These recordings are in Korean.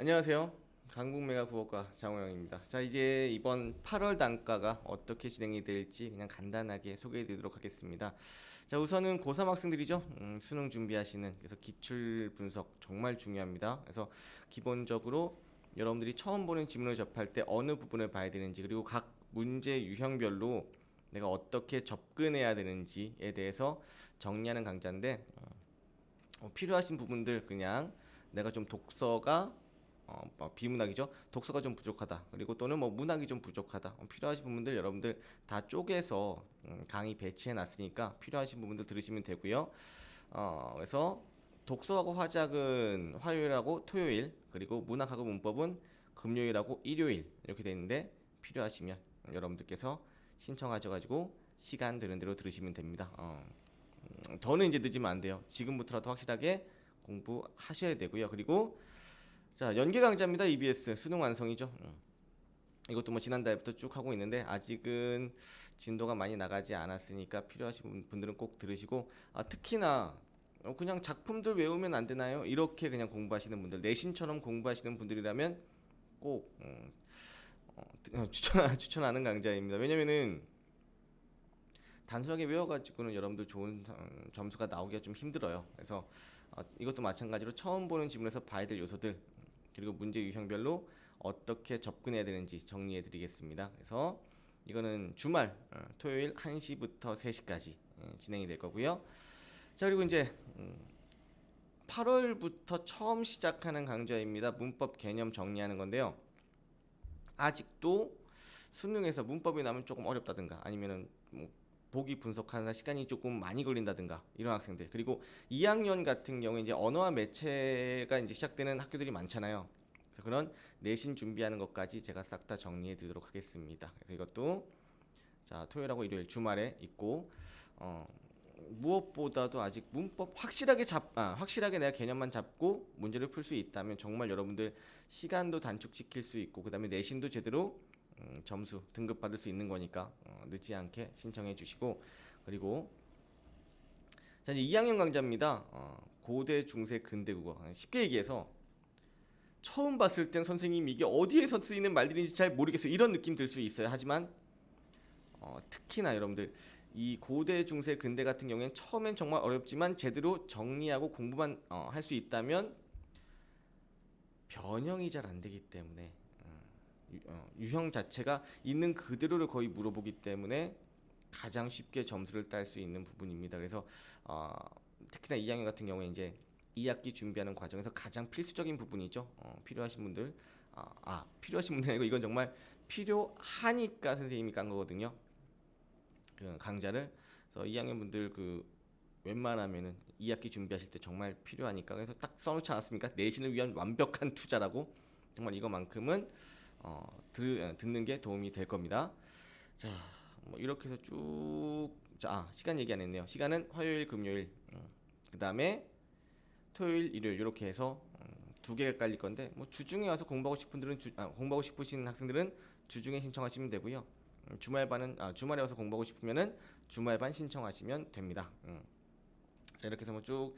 안녕하세요. 강북메가 구호과 장호영입니다. 자, 이제 이번 8월 단가가 어떻게 진행이 될지 그냥 간단하게 소개해 드리도록 하겠습니다. 자, 우선은 고3 학생들이죠. 음, 수능 준비하시는 그래서 기출 분석 정말 중요합니다. 그래서 기본적으로 여러분들이 처음 보는 지문을 접할 때 어느 부분을 봐야 되는지 그리고 각 문제 유형별로 내가 어떻게 접근해야 되는지에 대해서 정리하는 강좌인데 어, 필요하신 부분들 그냥 내가 좀 독서가 어, 뭐 비문학이죠. 독서가 좀 부족하다. 그리고 또는 뭐 문학이 좀 부족하다. 어, 필요하신 부분들 여러분들 다 쪼개서 음, 강의 배치해 놨으니까 필요하신 부분들 들으시면 되고요. 어, 그래서 독서하고 화작은 화요일하고 토요일 그리고 문학하고 문법은 금요일하고 일요일 이렇게 돼 있는데 필요하시면 여러분들께서 신청하셔가지고 시간 되는 대로 들으시면 됩니다. 어, 음, 더는 이제 늦으면 안 돼요. 지금부터라도 확실하게 공부하셔야 되고요. 그리고 자 연계 강좌입니다. EBS 수능 완성이죠. 음. 이것도 뭐 지난달부터 쭉 하고 있는데 아직은 진도가 많이 나가지 않았으니까 필요하신 분- 분들은 꼭 들으시고 아, 특히나 어, 그냥 작품들 외우면 안 되나요? 이렇게 그냥 공부하시는 분들 내신처럼 공부하시는 분들이라면 꼭 음, 어, 드- 어, 추천 추천하는 강좌입니다. 왜냐면은 단순하게 외워가지고는 여러분들 좋은 음, 점수가 나오기가 좀 힘들어요. 그래서 어, 이것도 마찬가지로 처음 보는 지문에서 봐야 될 요소들 그리고 문제 유형별로 어떻게 접근해야 되는지 정리해 드리겠습니다. 그래서 이거는 주말 어, 토요일 1시부터 3시까지 예, 진행이 될 거고요. 자 그리고 이제 음, 8월부터 처음 시작하는 강좌입니다. 문법 개념 정리하는 건데요. 아직도 수능에서 문법이 나면 조금 어렵다든가 아니면은 뭐 보기 분석하는 시간이 조금 많이 걸린다든가 이런 학생들 그리고 2학년 같은 경우에 이제 언어와 매체가 이제 시작되는 학교들이 많잖아요. 그래서 그런 내신 준비하는 것까지 제가 싹 다 정리해 드리도록 하겠습니다. 그래서 이것도 자 토요일하고 일요일 주말에 있고 어, 무엇보다도 아직 문법 확실하게 잡 아, 확실하게 내가 개념만 잡고 문제를 풀 수 있다면 정말 여러분들 시간도 단축시킬 수 있고 그다음에 내신도 제대로 음, 점수 등급 받을 수 있는 거니까 어, 늦지 않게 신청해 주시고 그리고 자 이제 2학년 강좌입니다. 어, 고대 중세 근대 국어 어, 쉽게 얘기해서 처음 봤을 땐 선생님 이게 어디에서 쓰이는 말들인지 잘 모르겠어요. 이런 느낌 들 수 있어요. 하지만 어, 특히나 여러분들 이 고대 중세 근대 같은 경우에는 처음엔 정말 어렵지만 제대로 정리하고 공부만 어, 할 수 있다면 변형이 잘 안 되기 때문에 음, 유, 어, 유형 자체가 있는 그대로를 거의 물어보기 때문에 가장 쉽게 점수를 딸 수 있는 부분입니다. 그래서 어, 특히나 2학년 같은 경우에 이제 2학기 준비하는 과정에서 가장 필수적인 부분이죠. 어, 필요하신 분들 아, 아 필요하신 분들 아니고 이건 정말 필요하니까 선생님이 깐 거거든요. 그 강좌를 그래서 2학년 분들 그 웬만하면은 2학기 준비하실 때 정말 필요하니까 그래서 딱 써놓지 않았습니까? 내신을 위한 완벽한 투자라고 정말 이거만큼은 어, 들, 어, 듣는 게 도움이 될 겁니다. 자, 뭐 이렇게 해서 쭉 자, 아, 시간 얘기 안 했네요. 시간은 화요일, 금요일, 음, 그 다음에 토요일, 일요일 이렇게 해서 음, 두 개가 깔릴 건데 뭐 주중에 와서 공부하고 싶은 분들은 주, 아, 공부하고 싶으신 학생들은 주중에 신청하시면 되고요. 음, 주말 반은 아, 주말에 와서 공부하고 싶으면은 주말 반 신청하시면 됩니다. 음. 자 이렇게 해서 뭐 쭉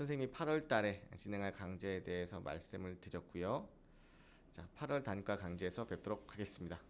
선생님이 8월 달에 진행할 강좌에 대해서 말씀을 드렸고요. 자 8월 단과 강좌에서 뵙도록 하겠습니다.